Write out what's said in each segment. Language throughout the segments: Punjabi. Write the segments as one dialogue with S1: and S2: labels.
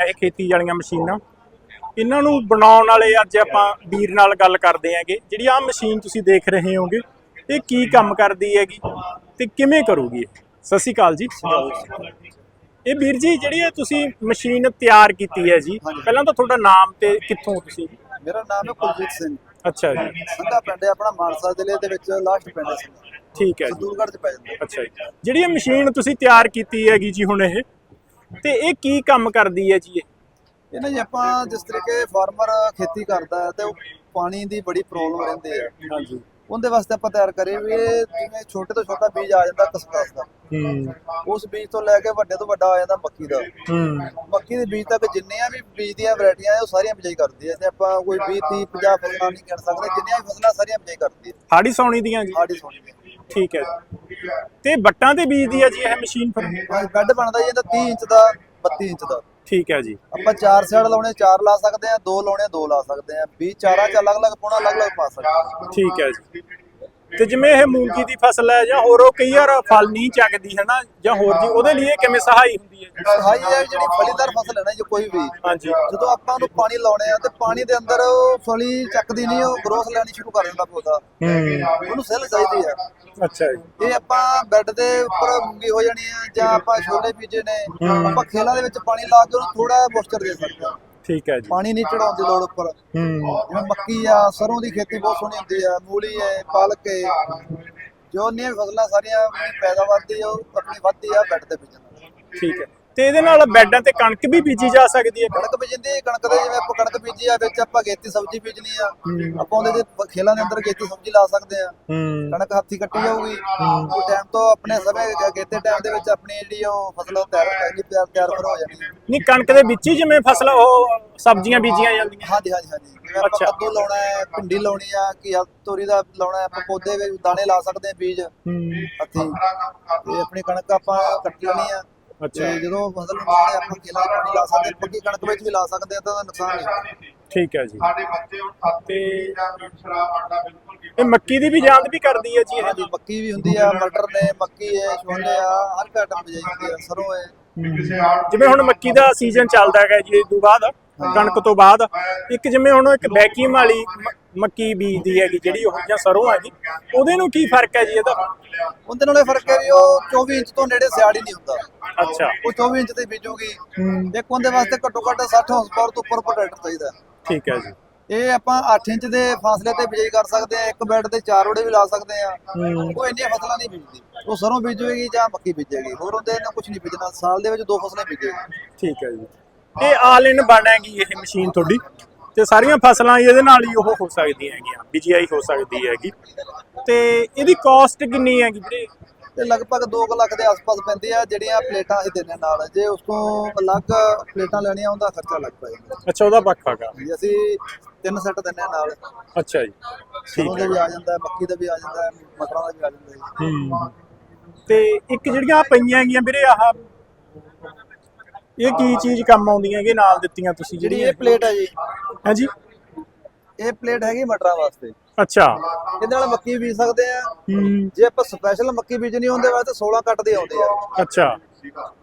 S1: ਇਹ ਖੇਤੀ ਵਾਲੀਆਂ ਮਸ਼ੀਨਾਂ। ਇਹਨਾਂ ਨੂੰ ਬਣਾਉਣ ਵਾਲੇ ਅੱਜ ਆਪਾਂ ਵੀਰ ਨਾਲ ਗੱਲ ਕਰਦੇ ਆਂਗੇ ਜਿਹੜੀ ਆਹ ਮਸ਼ੀਨ ਤੁਸੀਂ ਦੇਖ ਰਹੇ ਹੋਗੇ ਇਹ ਕੀ ਕੰਮ ਕਰਦੀ ਹੈਗੀ ਤੇ ਕਿਵੇਂ ਕਰੂਗੀ ਸਤਿ ਸ਼੍ਰੀ ਅਕਾਲ ਜੀ। ਇਹ ਵੀਰ ਜੀ ਜਿਹੜੀ ਇਹ ਤੁਸੀਂ ਮਸ਼ੀਨ ਤਿਆਰ ਕੀਤੀ ਹੈ ਜੀ ਪਹਿਲਾਂ ਤਾਂ ਤੁਹਾਡਾ ਨਾਮ ਤੇ ਕਿੱਥੋਂ ਤੁਸੀਂ?
S2: ਮੇਰਾ ਨਾਮ ਹੈ ਕੁਲਜੀਤ ਸਿੰਘ।
S1: ਅੱਛਾ ਜੀ।
S2: ਸੰਧਾ ਪਿੰਡ ਹੈ ਆਪਣਾ ਮਾਨਸਾ ਜ਼ਿਲ੍ਹੇ ਦੇ ਵਿੱਚ ਲਾਸਟ ਪਿੰਡ ਹੈ।
S1: ਠੀਕ ਹੈ ਜੀ।
S2: ਸਦੂਲਗੜ੍ਹ ਚ ਪੈ ਜਾਂਦਾ
S1: ਅੱਛਾ ਜੀ। ਜਿਹੜੀ ਇਹ ਮਸ਼ੀਨ ਤੁਸੀਂ ਤਿਆਰ ਕੀਤੀ ਹੈਗੀ ਜੀ ਹੁਣ ਇਹ ਤੇ ਇਹ ਕੀ ਕੰਮ ਕਰਦੀ ਹੈ ਜੀ ਇਹ?
S2: ਇਹ ਨਾ ਜੀ ਆਪਾਂ ਜਿਸ ਤਰੀਕੇ ਫਾਰਮਰ ਖੇਤੀ ਕਰਦਾ ਹੈ ਤੇ ਉਹ ਪਾਣੀ ਦੀ ਬੜੀ ਪ੍ਰੋਬਲਮ ਰਹਿੰਦੀ ਹੈ।
S1: ਹਾਂਜੀ।
S2: ਉਹਦੇ ਵਾਸਤੇ ਆਪਾਂ ਤਿਆਰ ਕਰੇ ਵੀ ਇਹ ਜਿਵੇਂ ਛੋਟੇ ਤੋਂ ਛੋਟਾ ਬੀਜ ਆ ਜਾਂਦਾ ਕਸਕਸ ਦਾ।
S1: ਹੂੰ।
S2: ਉਸ ਬੀਜ ਤੋਂ ਲੈ ਕੇ ਵੱਡੇ ਤੋਂ ਵੱਡਾ ਆ ਜਾਂਦਾ ਮੱਕੀ ਦਾ।
S1: ਹੂੰ।
S2: ਮੱਕੀ ਦੇ ਬੀਜ ਤੱਕ ਜਿੰਨੀਆਂ ਵੀ ਬੀਜ ਦੀਆਂ ਵੈਰਾਈਟੀਆਂ ਹੈ ਉਹ ਸਾਰੀਆਂ ਬਿਜਾਈ ਕਰਦੀ ਹੈ। ਤੇ ਆਪਾਂ ਕੋਈ 20 30 50 ਫਸਲਾਂ ਨਹੀਂ ਗਿਣ ਸਕਦੇ ਜਿੰਨੀਆਂ ਵੀ ਫਸਲਾਂ ਸਾਰੀਆਂ ਬਿਜਾਈ ਕਰਦੀ ਹੈ।
S1: ਹਾੜੀ ਸੌਣੀ ਦੀਆਂ ਜੀ?
S2: ਸਾਡੀ ਸੋਣੀ ਦੀ
S1: ਠੀਕ ਹੈ ਜੀ। ਤੇ ਬੱਟਾਂ ਤੇ ਬੀਜਦੀ ਹੈ ਜੀ ਇਹ ਮਸ਼ੀਨ ਫਿਰ।
S2: ਬੈੱਡ ਬਣਦਾ ਜੀ ਇਹਦਾ 30 ਇੰਚ ਦਾ 32 ਇੰਚ ਦਾ।
S1: ਠੀਕ ਹੈ ਜੀ।
S2: ਆਪਾਂ ਚਾਰ ਸਾਈਡ ਲਾਉਣੇ ਚਾਰ ਲਾ ਸਕਦੇ ਆ ਦੋ ਲਾਉਣੇ ਦੋ ਲਾ ਸਕਦੇ ਆ। 20 ਚਾਰਾਂ ਚ ਅਲੱਗ-ਅਲੱਗ ਪੁਣਾ ਅਲੱਗ-ਅਲੱਗ ਪਾ ਸਕਦੇ ਹਾਂ।
S1: ਠੀਕ ਹੈ ਜੀ। ਤੇ ਜਿਵੇਂ ਇਹ ਮੂੰਗੀ ਦੀ ਫਸਲ ਹੈ ਜਾਂ ਹੋਰ ਉਹ ਕਈ ਵਾਰ ਫਲ ਨਹੀਂ ਚੱਕਦੀ ਹੈ ਨਾ ਜਾਂ ਹੋਰ ਜੀ ਉਹਦੇ ਲਈ ਇਹ ਕਿਵੇਂ ਸਹਾਈ ਹੁੰਦੀ ਹੈ
S2: ਸਹਾਈ ਹੈ ਜਿਹੜੀ ਫਲੀਦਾਰ ਫਸਲ ਹੈ ਨਾ ਜੇ ਕੋਈ ਵੀ।
S1: ਹਾਂਜੀ।
S2: ਜਦੋਂ ਆਪਾਂ ਉਹਨੂੰ ਪਾਣੀ ਲਾਉਣੇ ਆ ਤੇ ਪਾਣੀ ਦੇ ਅੰਦਰ ਉਹ ਫਲੀ ਚੱਕਦੀ ਨਹੀਂ ਉਹ ਗਰੋਥ ਲੈਣੀ ਸ਼ੁਰੂ ਕਰ ਦਿੰਦਾ ਪੌਦਾ।
S1: ਹੂੰ।
S2: ਉਹਨੂੰ ਸੈੱਲ ਚਾਹੀਦੀ ਆ
S1: ਅੱਛਾ ਜੀ।
S2: ਇਹ ਆਪਾਂ ਬੈੱਡ ਦੇ ਉੱਪਰ ਮੂੰਗੀ ਹੋ ਜਾਣੀ ਆ ਜਾਂ ਆਪਾਂ ਛੋਲੇ ਬੀਜੇ ਨੇ ਆਪਾਂ ਖੇਲਾਂ ਦੇ ਵਿੱਚ ਪਾਣੀ ਲਾ ਕੇ ਉਹਨੂੰ ਥੋੜਾ ਮੋਇਸਚਰ ਦੇ ਸਕਦੇ ਆ
S1: ਠੀਕ ਹੈ ਜੀ।
S2: ਪਾਣੀ ਨਹੀਂ ਚੜਾਉਣ ਦੀ ਲੋੜ ਉੱਪਰ।
S1: ਹੂੰ।
S2: ਜਿਵੇਂ ਮੱਕੀ ਆ ਸਰੋਂ ਦੀ ਖੇਤੀ ਬਹੁਤ ਸੋਹਣੀ ਹੁੰਦੀ ਆ ਮੂਲੀ ਹੈ ਪਾਲਕ ਹੈ ਜੋ ਨੀਆਂ ਫਸਲਾਂ ਸਾਰੀਆਂ ਪੈਦਾਵਾਰ ਦੀ ਉਹ ਆਪਣੀ ਵੱਧਦੀ ਆ ਬੈੱਡ ਤੇ ਬੀਜਣ
S1: ਠੀਕ ਹੈ। ਤੇ ਇਹਦੇ ਨਾਲ ਬੈੱਡਾਂ ਤੇ ਕਣਕ ਵੀ ਬੀਜੀ ਜਾ ਸਕਦੀ ਹੈ।
S2: ਕਣਕ ਬੀਜਦੀ ਕਣਕ ਦੇ ਜਿਵੇਂ ਆਪਾਂ ਕਣਕ ਬੀਜੀ ਆ ਵਿੱਚ ਆਪਾਂ ਗੇਤੀ ਸਬਜ਼ੀ ਬੀਜਣੀ ਆ ਆਪਾਂ ਉਹਦੇ ਦੇ ਪ- ਖੇਲਾਂ ਦੇ ਅੰਦਰ ਗੇਤੀ ਸਬਜ਼ੀ ਲਾ ਸਕਦੇ ਆ। ਕਣਕ ਹੱਥੀ ਕੱਟੀ ਜਾਊਗੀ। ਉਹ ਟਾਈਮ ਤੋਂ ਆਪਣੇ ਸਮੇਂ ਗੇਤੇ ਟਾਈਮ ਦੇ ਵਿੱਚ ਆਪਣੀ ਜਿਹੜੀ ਉਹ ਫਸਲ ਤਿਆਰ ਹੈਗੀ ਤਿਆਰ ਤਿਆਰ ਹੋ ਜਾਣੀ।
S1: ਨਹੀਂ ਕਣਕ ਦੇ ਵਿੱਚ ਹੀ ਜਿਵੇਂ ਫਸਲ ਉਹ ਸਬਜ਼ੀਆਂ ਬੀਜੀਆਂ ਜਾਂਦੀਆਂ।
S2: ਹਾਂਜੀ ਹਾਂਜੀ ਹਾਂਜੀ। ਜਿਵੇਂ ਆਪਾਂ। ਕੱਦੂ ਲਾਉਣਾ ਹੈ ਭਿੰਡੀ ਲਾਉਣੀ ਆ ਘੀਆ ਤੋਰੀ ਦਾ ਲਾਉਣਾ ਹੈ ਆਪਾਂ ਪੌਦੇ ਵਿੱਚ ਦਾਣੇ ਲਾ ਸਕਦੇ ਆ ਬੀਜ। ਹੱਥੀ। ਤੇ ਆਪਣੀ ਕਣਕ ਆਪਾਂ ਕੱਟ ਲੈਣੀ ਆ।
S1: ਅੱਛਾ।
S2: ਜਦੋਂ ਫਸਲ ਬਾਅਦ ਆਪਾਂ 'ਚ ਪਾਣੀ ਲਾ ਸਕਦੇ ਪੱਕੀ ਕਣਕ ਵਿੱਚ ਵੀ ਲਾ ਸਕਦੇ ਆ ਤਾਂ ਨੁਕਸਾਨ ਨਹੀਂ।
S1: ਠੀਕ ਹੈ ਜੀ।
S3: ਸਾਡੇ ਬੱਚੇ ਹੁਣ ਖਾਤੇ ਜਾਂ ਸ਼ਰਾਬ ਆਟਾ ਬਿਲਕੁਲ ਨਹੀਂ
S1: ਇਹ ਮੱਕੀ ਦੀ ਵੀ ਜਾਂਦ ਵੀ ਕਰਦੀ ਹੈ ਜੀ ਇਹ।
S2: ਹਾਂਜੀ ਮੱਕੀ ਵੀ ਹੁੰਦੀ ਆ ਮਟਰ ਨੇ ਮੱਕੀ ਹੈ ਛੋਲੇ ਆ ਹਰ ਘਟਮ ਬਜਾਈ ਹੁੰਦੀ ਆ ਸਰੋਂ ਹੈ।
S1: ਜਿਵੇਂ ਹੁਣ ਮੱਕੀ ਦਾ ਸੀਜ਼ਨ ਚੱਲਦਾ ਹੈਗਾ ਜੀ ਇਸ ਤੋਂ ਬਾਅਦ ਕਣਕ ਤੋਂ ਬਾਅਦ ਇੱਕ ਜਿਵੇਂ ਹੁਣ ਇੱਕ ਵੈਕਿਊਮ ਵਾਲੀ ਮੱਕੀ ਬੀਜਦੀ ਹੈਗੀ ਜਿਹੜੀ ਉਹ ਜਾਂ ਸਰੋਂ ਹੈਗੀ ਉਹਦੇ ਨੂੰ ਕੀ ਫ਼ਰਕ ਹੈ ਜੀ ਇਹਦਾ?
S2: ਉਹਦੇ ਨਾਲ ਇਹ ਫ਼ਰਕ ਹੈ ਵੀ ਉਹ 24 ਇੰਚ ਤੋਂ ਨੇੜੇ ਸਿਆੜੀ ਨਹੀਂ ਹੁੰਦਾ।
S1: ਅੱਛਾ।
S2: ਉਹ 24 ਇੰਚ ਤੇ ਬੀਜੂਗੀ। ਇੱਕ ਉਹਦੇ ਵਾਸਤੇ ਘੱਟੋ ਘੱਟ 60 ਹਾਰਸ ਪਾਵਰ ਤੋਂ ਉੱਪਰ ਪ੍ਰੋਡਕਟ ਚਾਹੀਦਾ
S1: ਠੀਕ ਹੈ ਜੀ।
S2: ਇਹ ਆਪਾਂ 8 ਇੰਚ ਦੇ ਫਾਸਲੇ ਤੇ ਬਿਜਾਈ ਕਰ ਸਕਦੇ ਆ ਇੱਕ ਬੈੱਡ ਤੇ ਚਾਰ ਓੜੇ ਵੀ ਲਾ ਸਕਦੇ ਆ
S1: ਹੂੰ।
S2: ਉਹ ਇੰਨੀਆਂ ਫਸਲਾਂ ਨਹੀਂ ਬੀਜਦੀ। ਉਹ ਸਰੋਂ ਬੀਜੇਗੀ ਜਾਂ ਮੱਕੀ ਬੀਜੇਗੀ। ਹੋਰ ਉਹਦੇ ਨਾਲ ਕੁਝ ਨਹੀਂ ਬੀਜਣਾ। ਸਾਲ ਦੇ ਵਿੱਚ ਦੋ ਫਸਲਾਂ ਬੀਜੇਗੀ।
S1: ਠੀਕ ਹੈ ਜੀ। ਇਹ ਆਲ ਇਨ ਬਣੇਗੀ ਇਹ ਮਸ਼ੀਨ ਤੁਹਾਡੀ। ਤੇ ਸਾਰੀਆਂ ਫਸਲਾਂ ਇਹਦੇ ਨਾਲ ਹੀ ਉਹ ਹੋ ਸਕਦੀਆਂ ਹੈਗੀਆਂ। ਬੀਜੀਆਈ ਹੋ ਸਕਦੀ ਹੈਗੀ। ਤੇ ਇਹਦੀ ਕਾਸਟ ਕਿੰਨੀ ਹੈਗੀ ਵੀਰੇ?
S2: ਤੇ ਲਗਭਗ 2 ਲੱਖ ਦੇ ਆਸ-ਪਾਸ ਪੈਂਦੀ ਆ ਜਿਹੜੀਆਂ ਪਲੇਟਾਂ ਅਸੀਂ ਦਿੰਦੇ ਨਾਲ। ਜੇ ਉਸ ਤੋਂ ਅਲੱਗ ਪਲੇਟਾਂ ਲੈਣੀਆਂ ਉਹਦਾ ਖਰਚਾ ਲੱਗ ਪਏਗਾ।
S1: ਅੱਛਾ ਉਹਦਾ ਪੱਖ ਹੈਗਾ।
S2: ਜੀ ਅਸੀਂ ਤਿੰਨ ਸੈੱਟ ਦਿੰਦੇ ਆ ਨਾਲ।
S1: ਅੱਛਾ ਜੀ
S2: ਸਰੋਂ
S1: ਠੀਕ
S2: ਦੇ
S1: ਹੈ।
S2: ਵੀ ਆ ਜਾਂਦਾ ਹੈ ਮੱਕੀ ਦਾ ਵੀ ਆ ਜਾਂਦਾ ਹੈ ਮਟਰਾਂ ਦਾ ਵੀ ਆ ਜਾਂਦਾ ਹੈ
S1: ਹੂੰ। ਤੇ ਇੱਕ ਜਿਹੜੀਆਂ ਆਹ ਪਈਆਂ ਹੈਗੀਆਂ ਵੀਰੇ ਆਹ ਇਹ ਕੀ ਚੀਜ਼ ਕੰਮ ਆਉਂਦੀਆਂ ਹੈਗੇ ਨਾਲ ਦਿੱਤੀਆਂ ਤੁਸੀਂ
S2: ਜਿਹੜੀ ਇਹ ਪਲੇਟ ਹੈ ਜੀ।
S1: ਹਾਂਜੀ
S2: ਇਹ ਪਲੇਟ ਹੈਗੀ ਮਟਰਾਂ ਵਾਸਤੇ।
S1: ਅੱਛਾ।
S2: ਇਹਦੇ ਨਾਲ ਮੱਕੀ ਬੀਜ ਸਕਦੇ ਆ।
S1: ਹੂੰ।
S2: ਜੇ ਆਪਾਂ ਸਪੈਸ਼ਲ ਮੱਕੀ ਬੀਜਣੀ ਹੁੰਦੇ ਵਾਸਤੇ 16 ਕੱਟ ਦੇ ਆਉਂਦੇ ਆ।
S1: ਅੱਛਾ।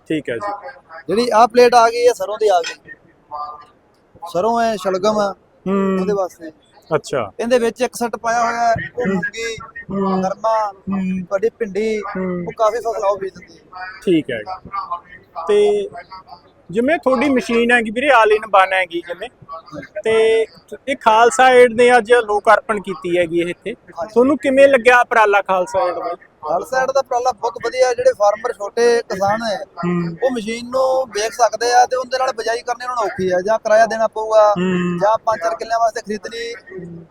S1: ਠੀਕ ਹੈ ਜੀ।
S2: ਜਿਹੜੀ ਆਹ ਪਲੇਟ ਆ ਗਈ ਇਹ ਸਰੋਂ ਦੀ ਆ ਗਈ। ਸਰੋਂ ਹੈ ਸ਼ਲਗਮ ਹੈ। ਉਹਦੇ
S1: ਹੂੰ
S2: ਵਾਸਤੇ।
S1: ਅੱਛਾ।
S2: ਇਹਦੇ ਵਿੱਚ ਇੱਕ ਸੈੱਟ ਪਾਇਆ ਹੋਇਆ ਹੈ ਉਹ ਮੂੰਗੀ
S1: ਹੂੰ।
S2: ਨਰਮਾ
S1: ਹੂੰ।
S2: ਵੱਡੀ ਭਿੰਡੀ
S1: ਹੂੰ।
S2: ਉਹ ਕਾਫੀ ਫਸਲਾਂ ਉਹ ਬੀਜ ਦਿੰਦੀ ਹੈ
S1: ਠੀਕ ਹੈ ਤੇ ਜਿਵੇਂ ਤੁਹਾਡੀ ਮਸ਼ੀਨ ਹੈਗੀ ਵੀਰੇ ਆਲ ਇਨ ਬਨ ਹੈਗੀ ਜਿਵੇਂ। ਤੇ ਇਹ ਖਾਲਸਾ ਏਡ ਨੇ ਅੱਜ ਲੋਕ ਅਰਪਣ ਕੀਤੀ ਹੈਗੀ ਇਹ ਇੱਥੇ। ਤੁਹਾਨੂੰ ਕਿਵੇਂ ਲੱਗਿਆ ਉਪਰਾਲਾ ਖਾਲਸਾ ਏਡ ਦਾ
S2: ਹਰ ਸਾਈਡ ਦਾ ਉਪਰਾਲਾ ਬਹੁਤ ਵਧੀਆ। ਜਿਹੜੇ ਫਾਰਮਰ ਛੋਟੇ ਕਿਸਾਨ ਹੈ। ਉਹ ਮਸ਼ੀਨ ਨੂੰ ਵੇਖ ਸਕਦੇ ਆ ਤੇ ਉਹਦੇ ਨਾਲ ਬਜਾਈ ਕਰਨੀ ਉਹਨਾਂ ਨੂੰ ਔਖੀ ਹੈ ਜਾਂ ਕਿਰਾਇਆ ਦੇਣਾ ਪਊਗਾ। ਜਾਂ ਪੰਜ ਚਾਰ ਕਿੱਲਿਆਂ ਵਾਸਤੇ ਖਰੀਦਣੀ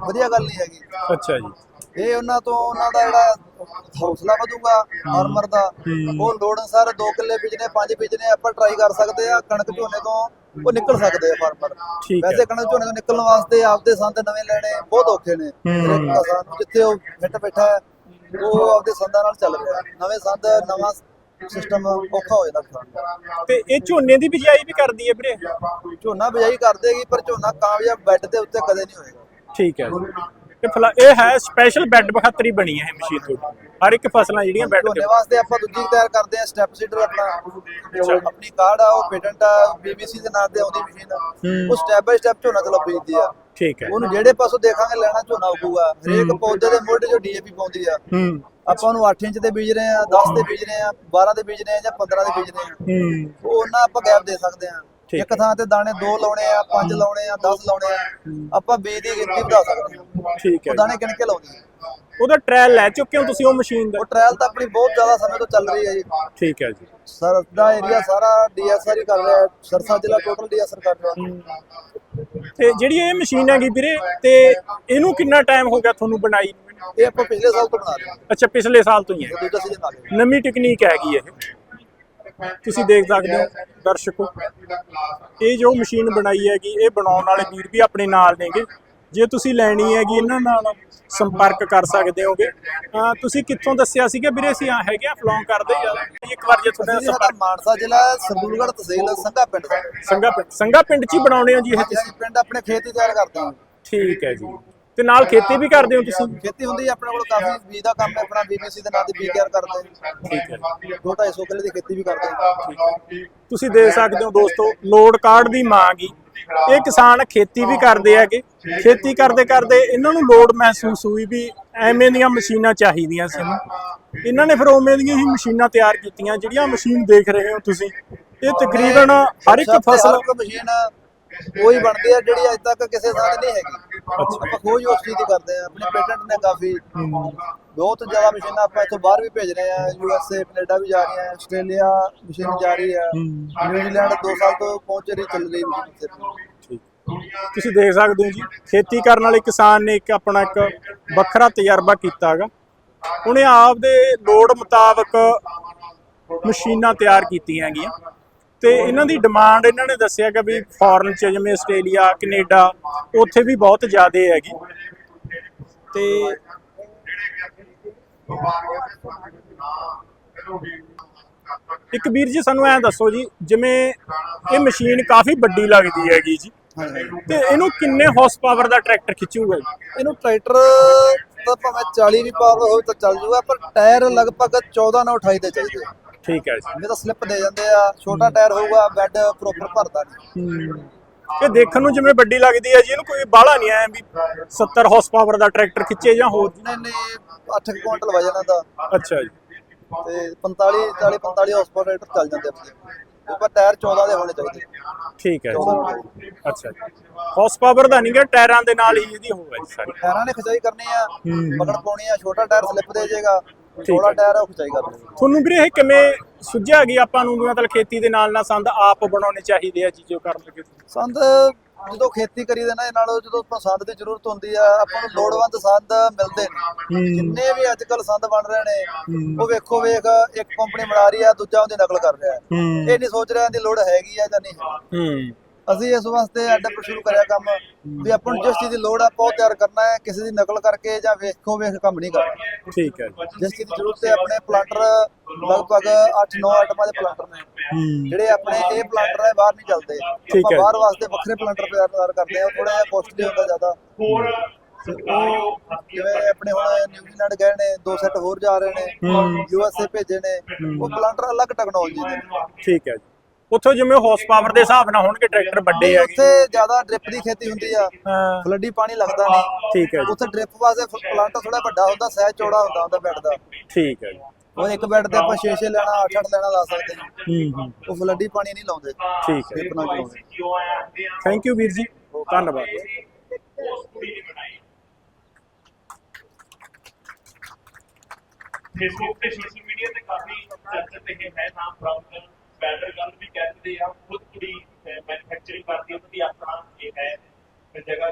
S2: ਵਧੀਆ ਗੱਲ ਨਹੀਂ ਹੈਗੀ
S1: ਅੱਛਾ ਜੀ
S2: ਇਹ ਉਹਨਾਂ ਤੋਂ ਉਹਨਾਂ ਦਾ ਜਿਹੜਾ ਹੌਸਲਾ ਵਧੂਗਾ ਫਾਰਮਰ ਦਾ। ਉਹ ਲੋੜ ਅਨੁਸਾਰ 2 ਕਿੱਲੇ ਬੀਜਨੇ 5 ਬੀਜਨੇ ਆਪਾਂ ਟਰਾਈ ਕਰ ਸਕਦੇ ਆ ਕਣਕ ਝੋਨੇ ਤੋਂ ਉਹ ਨਿਕਲ ਸਕਦੇ ਆ ਫਾਰਮਰ। ਵੈਸੇ ਕਣਕ ਝੋਨੇ ਤੋਂ ਨਿਕਲਣ ਵਾਸਤੇ ਆਪਦੇ ਸੰਦ ਨਵੇਂ ਲੈਣੇ ਬਹੁਤ ਔਖੇ ਨੇ ਕਿਸਾਨ ਜਿੱਥੇ ਉਹ ਫਿੱਟ ਬੈਠਾ ਹੈ ਉਹ ਆਪਦੇ ਸੰਦਾਂ ਨਾਲ ਚੱਲ ਰਿਹਾ ਨਵੇਂ ਸੰਦ ਨਵਾਂ ਸਿਸਟਮ ਔਖਾ ਹੋ ਜਾਂਦਾ ਕਿਸਾਨ।
S1: ਤੇ ਇਹ ਝੋਨੇ ਦੀ ਬਿਜਾਈ ਵੀ ਕਰਦੀ ਹੈ ਵੀਰੇ?
S2: ਝੋਨਾ ਬਿਜਾਈ ਕਰ ਦੇਗੀ ਪਰ ਝੋਨਾ ਕਾਮਯਾਬ ਬੈੱਡ ਦੇ ਉੱਤੇ ਕਦੇ ਨਹੀਂ ਹੋਏਗਾ।
S1: ਠੀਕ ਹੈ ਜੀ। ਇਹ ਫਿਲਹਾਲ ਇਹ ਹੈ ਸਪੈਸ਼ਲ ਬੈੱਡ ਬਖਤਰੀ ਬਣੀ ਹੈ ਇਹ ਮਸ਼ੀਨ ਤੁਹਾਡੀ ਹਰ ਇੱਕ ਫਸਲਾਂ ਜਿਹੜੀਆਂ ਬੈੱਡ ਤੇ
S2: ਝੋਨੇ ਵਾਸਤੇ ਆਪਾਂ ਦੂਜੀ ਤਿਆਰ ਕਰਦੇ ਆ ਸਟੈਪ ਸੀਡਰ ਆਪਣਾ। ਆਪਣੀ ਕਾਰਡ ਆ ਉਹ ਪੇਟੈਂਟ ਆ ਬੀਬੀਸੀ ਦੇ ਨਾਂ ਤੇ ਆਉਂਦੀ ਮਸ਼ੀਨ। ਉਹ ਸਟੈਪ ਬਾਈ ਸਟੈਪ ਝੋਨਾ ਚਲੋ ਬੀਜਦੀ ਆ।
S1: ਠੀਕ ਹੈ।
S2: ਉਹਨੂੰ ਜਿਹੜੇ ਪਾਸੋਂ ਦੇਖਾਂਗੇ ਲੈਣਾ ਝੋਨਾ ਉੱਗੂਗਾ। ਹਰੇਕ ਪੌਦੇ ਦੇ ਮੁੱਢ ਜੋ ਡੀਏਪੀ ਪਾਉਂਦੀ ਆ।
S1: ਹੂੰ।
S2: ਆਪਾਂ ਉਹਨੂੰ 8 ਇੰਚ ਤੇ ਬੀਜ ਰਹੇ ਆ 10 ਤੇ ਬੀਜ ਰਹੇ ਆ 12 ਤੇ ਬੀਜ ਰਹੇ ਆ ਜਾਂ 15 ਤੇ ਬੀਜ ਰਹੇ ਆ।
S1: ਹੂੰ।
S2: ਉਹ ਉਹਨਾਂ ਆਪਾਂ ਗੈਪ ਦੇ ਸਕਦੇ ਆ। ਇੱਕ ਥਾਂ ਤੇ ਦਾਣੇ 2 ਲਾਉਣੇ ਆ 5 ਲਾਉਣੇ ਆ 10 ਲਾਉਣੇ ਆ। ਆਪਾਂ ਬੀਜ ਦੀ ਗਿਣਤੀ ਵਧਾ ਸਕਦੇ ਆ।
S1: ਠੀਕ ਹੈ।
S2: ਉਹ ਦਾਣੇ ਗਿਣ ਕੇ ਲਾਉਂਦੇ ਆ।
S1: ਉਹਦਾ ਟ੍ਰਾਇਲ ਲੈ ਚੁੱਕੇ ਹੋ ਤੁਸੀਂ ਉਹ ਮਸ਼ੀਨ ਦਾ?
S2: ਉਹ ਟ੍ਰਾਇਲ ਤਾਂ ਆਪਣੀ ਬਹੁਤ ਜ਼ਿਆਦਾ ਸਮੇਂ ਤੋਂ ਚੱਲ ਰਹੀ ਹੈ ਜੀ।
S1: ਠੀਕ ਹੈ ਜੀ।
S2: ਸਰ ਦਾ ਏਰੀਆ ਸਾਰਾ ਡੀਐਸਆਰ ਹੀ ਕਰ ਰਿਹਾ ਸਰਸਾ ਜ਼ਿਲ੍ਹਾ ਟੋਟਲ ਡੀਐਸਆਰ ਕਰ ਰਿਹਾ
S1: ਤੇ ਜਿਹੜੀ ਇਹ ਮਸ਼ੀਨ ਹੈਗੀ ਵੀਰੇ ਤੇ ਇਹਨੂੰ ਕਿੰਨਾ ਟਾਈਮ ਹੋ ਗਿਆ ਤੁਹਾਨੂੰ ਬਣਾਈ? ਨੂੰ?
S2: ਇਹ ਆਪਾਂ ਪਿਛਲੇ ਸਾਲ ਤੋਂ ਬਣਾ ਰਹੇ ਹਾਂ।
S1: ਅੱਛਾ ਪਿਛਲੇ ਸਾਲ ਤੋਂ ਹੀ ਹੈ।
S2: ਇਹ ਦੂਜਾ ਸੀਜ਼ਨ ਆ ਗਿਆ
S1: ਨਵੀਂ ਟੈਕਨੀਕ ਹੈਗੀ ਇਹ। ਤੁਸੀਂ ਦੇਖ ਸਕਦੇ ਹੋ ਦਰਸ਼ਕੋ। ਇਹ ਜੋ ਮਸ਼ੀਨ ਬਣਾਈ ਹੈਗੀ ਇਹ ਬਣਾਉਣ ਵਾਲੇ ਵੀਰ ਵੀ ਆਪਣੇ ਨਾਲ ਨੇਗੇ। ਜੇ ਤੁਸੀਂ ਲੈਣੀ ਹੈਗੀ ਇਹਨਾਂ ਨਾਲ ਸੰਪਰਕ ਕਰ ਸਕਦੇ ਹੋਗੇ। ਤੁਸੀਂ ਕਿੱਥੋਂ ਦੱਸਿਆ ਸੀਗਾ ਵੀਰੇ ਅਸੀਂ ਆ ਹੈਗੇ ਆ ਫਲੋਂਗ ਕਰਦੇ ਜਾਂ ਇੱਕ ਵਾਰ ਜੇ ਤੁਹਾਡਾ ਸੰਪਰਕ
S2: ਮਾਨਸਾ ਜ਼ਿਲ੍ਹਾ ਸਰਦੂਲਗੜ੍ਹ ਤਹਿਸੀਲ ਸੰਘਾ ਪਿੰਡ ਦਾ।
S1: ਸੰਗਾ ਪਿੰਡ ਸੰਗਾ ਪਿੰਡ ਚ ਹੀ ਬਣਾਉਣੇ ਹੋ ਜੀ ਇਹ
S2: ਅਸੀਂ ਪਿੰਡ ਆਪਣੇ ਖੇਤ ਹੀ ਤਿਆਰ ਕਰਦੇ ਹਾਂ।
S1: ਠੀਕ ਹੈ ਜੀ। ਤੇ ਨਾਲ ਖੇਤੀ ਵੀ ਕਰਦੇ ਹੋ ਤੁਸੀਂ?
S2: ਖੇਤੀ ਹੁੰਦੀ ਹੈ ਆਪਣੇ ਕੋਲ ਕਾਫੀ ਬੀਜ ਦਾ ਕੰਮ ਹੈ ਆਪਣਾ ਬੀਬੀਸੀ ਦੇ ਨਾਂ ਤੇ ਬੀਜ ਤਿਆਰ ਕਰਦੇ
S1: ਠੀਕ ਹੈ।
S2: ਦੋ ਢਾਈ ਸੌ ਕਿੱਲੇ ਦੀ ਖੇਤੀ ਵੀ ਕਰਦੇ ਹਾਂ।
S1: ਤੁਸੀਂ ਦੇਖ ਸਕਦੇ ਹੋ ਦੋਸਤੋ ਲੋਡ ਕਾਰਡ ਦੀ ਮੰਗ ਹੀ ਇਹ ਕਿਸਾਨ ਖੇਤੀ ਵੀ ਕਰਦੇ ਹੈਗੇ। ਖੇਤੀ ਕਰਦੇ ਕਰਦੇ ਇਹਨਾਂ ਨੂੰ ਲੋਡ ਮਹਿਸੂਸ ਹੋਈ ਵੀ ਐਵੇਂ ਦੀਆਂ ਮਸ਼ੀਨਾਂ ਚਾਹੀਦੀਆਂ ਸੀ। ਇਹਨੂੰ। ਨੇ ਫਿਰ ਉਵੇਂ ਦੀਆਂ ਹੀ ਮਸ਼ੀਨਾਂ ਤਿਆਰ ਕੀਤੀਆਂ ਜਿਹੜੀਆਂ ਮਸ਼ੀਨ ਦੇਖ ਰਹੇ ਹੋ ਤੁਸੀਂ। ਇਹ ਤਕਰੀਬਨ ਹਰ ਇੱਕ ਫਸਲ
S2: ਮਸ਼ੀਨ ਉਹੀ ਬਣਦੀ ਹੈ ਜਿਹੜੀ ਅੱਜ ਤੱਕ ਕਿਸੇ ਥਾਂ ਤੇ ਨਹੀਂ ਹੈਗੀ। ਆਪਾਂ ਖੋਜ ਉਸ ਚੀਜ਼ ਦੀ ਕਰਦੇ ਆ ਆਪਣੇ ਪੇਟੈਂਟ ਨੇ ਕਾਫੀ ਬਹੁਤ ਜ਼ਿਆਦਾ ਮਸ਼ੀਨਾਂ ਆਪਾਂ ਇੱਥੋਂ ਬਾਹਰ ਵੀ ਭੇਜ ਰਹੇ ਆ ਯੂ ਐਸ ਏ ਕੈਨੇਡਾ ਵੀ ਜਾ ਰਹੀਆਂ ਆਸਟ੍ਰੇਲੀਆ ਮਸ਼ੀਨ ਜਾ ਰਹੀ ਹੈ। ਨਿਊਜ਼ੀਲੈਂਡ 2 ਸਾਲ ਤੋਂ ਪਹੁੰਚ ਰਹੀ ਚੱਲ ਰਹੀ ਮਸ਼ੀਨ ਇੱਥੇ।
S1: ਤੁਸੀਂ ਦੇਖ ਸਕਦੇ ਹੋ ਜੀ ਖੇਤੀ ਕਰਨ ਵਾਲੇ ਕਿਸਾਨ ਨੇ ਇੱਕ ਆਪਣਾ ਇੱਕ ਵੱਖਰਾ ਤਜਰਬਾ ਕੀਤਾ ਹੈਗਾ। ਉਹਨੇ ਆਪਦੇ ਲੋੜ ਮੁਤਾਬਕ ਮਸ਼ੀਨਾਂ ਤਿਆਰ ਕੀਤੀਆਂ ਹੈਗੀਆਂ। ਤੇ ਇਹਨਾਂ ਦੀ ਡਿਮਾਂਡ ਇਹਨਾਂ ਨੇ ਦੱਸਿਆ ਕਿ ਵੀ ਫੋਰਨ ਚ ਜਿਵੇਂ ਆਸਟ੍ਰੇਲੀਆ ਕੈਨੇਡਾ ਉੱਥੇ ਵੀ ਬਹੁਤ ਜ਼ਿਆਦਾ ਹੈਗੀ। ਤੇ ਇੱਕ ਵੀਰ ਜੀ ਸਾਨੂੰ ਐਂ ਦੱਸੋ ਜੀ ਜਿਵੇਂ ਇਹ ਮਸ਼ੀਨ ਕਾਫੀ ਵੱਡੀ ਲੱਗਦੀ ਹੈਗੀ ਜੀ। ਤੇ ਇਹਨੂੰ ਕਿੰਨੇ ਹਾਰਸ ਪਾਵਰ ਦਾ ਟਰੈਕਟਰ ਖਿੱਚੂਗਾ ਜੀ?
S2: ਇਹਨੂੰ ਟਰੈਕਟਰ ਤਾਂ ਭਾਵੇਂ 40 ਵੀ ਪਾਵਰ ਹੋਵੇ ਤਾਂ ਚੱਲ ਜੂਗਾ ਪਰ ਟਾਇਰ ਲਗਭਗ 14 ਨਾਲ 28 ਦੇ ਚਾਹੀਦੇ ਆ।
S1: ਠੀਕ ਹੈ ਜੀ।
S2: ਨਹੀਂ ਤਾਂ ਸਲਿੱਪ ਦੇ ਜਾਂਦੇ ਆ ਛੋਟਾ ਟਾਇਰ ਹੋਊਗਾ ਬੈੱਡ ਪ੍ਰੋਪਰ ਭਰਦਾ ਨਹੀਂ।
S1: ਇਹ ਦੇਖਣ ਨੂੰ ਜਿਵੇਂ ਵੱਡੀ ਲੱਗਦੀ ਹੈ ਜੀ ਇਹਨੂੰ ਕੋਈ ਬਾਹਲਾ ਨਹੀਂ ਆਇਆ ਵੀ 70 ਹਾਰਸ ਪਾਵਰ ਦਾ ਟਰੈਕਟਰ ਖਿੱਚੇ ਜਾਂ ਹੋਰ।
S2: ਨਹੀਂ ਨਹੀਂ 8 ਕੁਇੰਟਲ ਵਜਨ ਦਾ।
S1: ਅੱਛਾ ਜੀ।
S2: ਤੇ 45 40 45 ਹਾਰਸ ਪਾਵਰ ਰੇਟਰ ਚੱਲ ਜਾਂਦੇ ਆਪਣੇ ਪਰ ਟਾਇਰ 14 ਦੇ ਹੋਣੇ ਚਾਹੀਦੇ।
S1: ਠੀਕ ਹੈ ਜੀ। ਅੱਛਾ ਜੀ। ਹਾਰਸ ਪਾਵਰ ਦਾ ਨਹੀਂ ਗਾ ਟਾਇਰਾਂ ਦੇ ਨਾਲ ਹੀ ਇਹਦੀ ਹੋਊਗਾ ਜੀ ਸਾਰੀ।
S2: ਟਾਇਰਾਂ ਨੇ ਖਿਚਾਈ ਕਰਨੀ ਆ
S1: ਹੂੰ।
S2: ਪਕੜ ਪਾਉਣੀ ਆ ਛੋਟਾ ਟਾਇਰ ਸਲਿੱਪ ਦੇ ਜਾਏਗਾ
S1: ਹੈ।
S2: ਥੋੜਾ ਟਾਇਰ ਆ, ਉਹ ਖਿਚਾਈ ਕਰਨੀ
S1: ਤੁਹਾਨੂੰ ਵੀਰੇ ਇਹ ਕਿਵੇਂ ਸੁਝਿਆ ਗਈ ਆਪਾਂ ਨੂੰ ਵੀ ਮਤਲਬ ਖੇਤੀ ਦੇ ਨਾਲ ਨਾਲ ਸੰਦ ਆਪ ਬਣਾਉਣੇ ਚਾਹੀਦੇ ਆ ਜੀ ਜੋ ਕਰਨ ਲੱਗੇ
S2: ਸੰਦ ਜਦੋਂ ਖੇਤੀ ਕਰੀਦੇ ਨਾ ਇਹ ਨਾਲੋਂ ਜਦੋਂ ਆਪਾਂ ਸੰਦ ਦੀ ਜ਼ਰੂਰਤ ਹੁੰਦੀ ਆ ਆਪਾਂ ਨੂੰ ਲੋੜਵੰਦ ਸੰਦ ਮਿਲਦੇ ਨੇ। ਜਿੰਨੇ ਵੀ ਅੱਜ ਕੱਲ ਸੰਦ ਬਣ ਰਹੇ ਨੇ ਉਹ ਵੇਖੋ ਵੇਖ ਇੱਕ ਕੰਪਨੀ ਬਣਾ ਰਹੀ ਆ ਦੂਜਾ ਉਹਦੀ ਨਕਲ ਕਰ ਰਿਹਾ। ਇਹ ਨਹੀਂ ਸੋਚ ਰਿਹਾ ਇਹਦੀ ਲੋੜ ਹੈਗੀ ਆ ਜਾਂ ਨਹੀਂ।
S1: ਹੂੰ।
S2: ਅਸੀਂ ਇਸ ਵਾਸਤੇ ਅੱਡ ਸ਼ੁਰੂ ਕਰਿਆ ਕੰਮ ਵੀ ਆਪਾਂ ਨੂੰ ਜਿਸ ਚੀਜ਼ ਦੀ ਲੋੜ ਆ ਉਹ ਤਿਆਰ ਕਰਨਾ ਹੈ ਕਿਸੇ ਦੀ ਨਕਲ ਕਰਕੇ ਜਾਂ ਵੇਖੋ ਵੇਖ ਕੰਮ ਨਹੀਂ ਕਰਨਾ।
S1: ਠੀਕ ਹੈ
S2: ਜਿਸ ਚੀਜ਼ ਦੀ ਜ਼ਰੂਰਤ ਹੈ ਆਪਣੇ ਪਲਾਂਟਰ ਲਗਭਗ 8-9 ਆਈਟਮਾਂ ਦੇ ਪਲਾਂਟਰ ਨੇ। ਜਿਹੜੇ ਆਪਣੇ ਇਹ ਪਲਾਂਟਰ ਹੈ ਬਾਹਰ ਨਹੀਂ ਚੱਲਦੇ। ਆਪਾਂ। ਬਾਹਰ ਵਾਸਤੇ ਵੱਖਰੇ ਪਲਾਂਟਰ ਤਿਆਰ ਕਰਦੇ ਆ ਥੋੜਾ ਜਿਹਾ ਕੋਸਟਲੀ ਹੁੰਦਾ ਜ਼ਿਆਦਾ। ਤੇ ਉਹ ਜਿਵੇਂ ਆਪਣੇ ਹੁਣ ਨਿਊਜ਼ੀਲੈਂਡ ਗਏ ਨੇ ਦੋ ਸੈੱਟ ਹੋਰ ਜਾ ਰਹੇ ਨੇ ਯੂ ਐਸ ਏ ਭੇਜੇ ਨੇ। ਉਹ ਪਲਾਂਟਰ ਅਲੱਗ ਟੈਕਨੋਲੋਜੀ ਦੇ
S1: ਠੀਕ ਹੈ ਜੀ। ਉੱਥੋਂ ਜਿਵੇਂ ਹਾਰਸ ਪਾਵਰ ਦੇ ਹਿਸਾਬ ਨਾਲ ਹੋਣਗੇ ਟਰੈਕਟਰ ਵੱਡੇ ਹੈਗੇ
S2: ਉੱਥੇ ਜ਼ਿਆਦਾ ਡ੍ਰਿਪ ਦੀ ਖੇਤੀ ਹੁੰਦੀ ਆ।
S1: ਹਾਂ।
S2: ਫਲੱਡੀ ਪਾਣੀ ਲੱਗਦਾ ਨਹੀਂ।
S1: ਠੀਕ ਹੈ ਜੀ।
S2: ਉੱਥੇ ਡ੍ਰਿਪ ਵਾਸਤੇ ਪਲਾਂਟਰ ਥੋੜਾ ਵੱਡਾ ਹੁੰਦਾ ਸਹਿਜ ਚੌੜਾ ਹੁੰਦਾ ਉਹਦਾ ਬੈੱਡ ਦਾ।
S1: ਠੀਕ ਹੈ ਜੀ।
S2: ਉਹ ਇੱਕ ਬੈੱਡ ਤੇ ਆਪਾਂ 6-6 ਲੈਣਾ 8-8 ਲੈਣਾ ਲਾ ਸਕਦੇ ਹਾਂ।
S1: ਹੂੰ ਹੂੰ।
S2: ਉਹ ਫਲੱਡੀ ਪਾਣੀ ਨਹੀਂ ਲਾਉਂਦੇ।
S1: ਠੀਕ ਹੈ
S2: ਡ੍ਰਿਪ ਨਾਲ ਚਲਾਉਂਦੇ
S1: ਥੈਂਕ ਯੂ ਵੀਰ ਜੀ। ਧੰਨਵਾਦ।
S4: ਫੇਸਬੁੱਕ ਤੇ ਸੋਸ਼ਲ ਮੀਡੀਆ ਤੇ ਕਾਫੀ ਚਰਚਾ ਤੇ ਇਹ ਹੈ ਨਾਮ ਪ੍ਰਾਪਤ ਬੈਟਰ ਗੱਲ ਵੀ ਕਹਿੰਦੇ ਆ, ਖੁਦ ਕੁੜੀ ਮੈਨੂਫੈਕਚਰਿੰਗ ਕਰਦੀ ਉਹਨਾਂ ਦੀ ਆਪਣਾ ਇਹ ਹੈ, ਜਗ੍ਹਾ